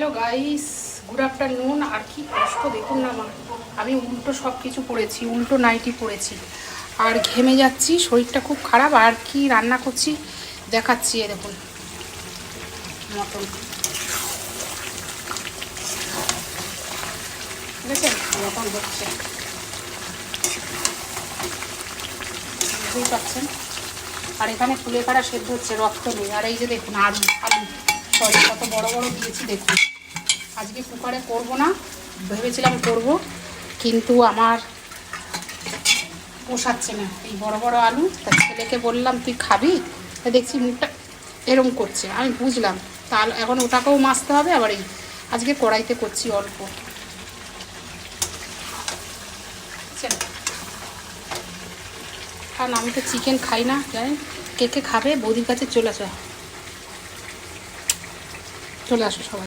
Hello guys, good afternoon. আর কি কষ্ট, দেখুন না আমার আমি উল্টো সব কিছু পড়েছি উল্টো নাইটি পড়েছি আর ঘেমে যাচ্ছি, শরীরটা খুব খারাপ। আর কি রান্না করছি, দেখাচ্ছি এ দেখুন। মটন। দেখেন মটন হচ্ছে। বুঝতেই পাচ্ছেন আর এখানে ফুলে কাটা সেদ্ধ হচ্ছে, রক্ত নেই। আর এই যে দেখুন, আলু আলু। সরি, কত বড় বড় দিয়েছি, দেখুন। আজকে কুকারে করব না, ভেবেছিলাম করব, কিন্তু আমার পোষাচ্ছে না। এই বড় বড় আলু তা ছেলেকে বললাম, তুই খাবি? তা দেখছি মুখটা এরম করছে। আমি বুঝলাম, তা এখন ওটাকেও মাছতে হবে, আবার এই আজকে কড়াইতে করছি অল্প। কারণ আমি তো চিকেন খাই না জানেন কে কে খাবে? বৌদির কাছে চলে আসো। চলে আসো সবাই।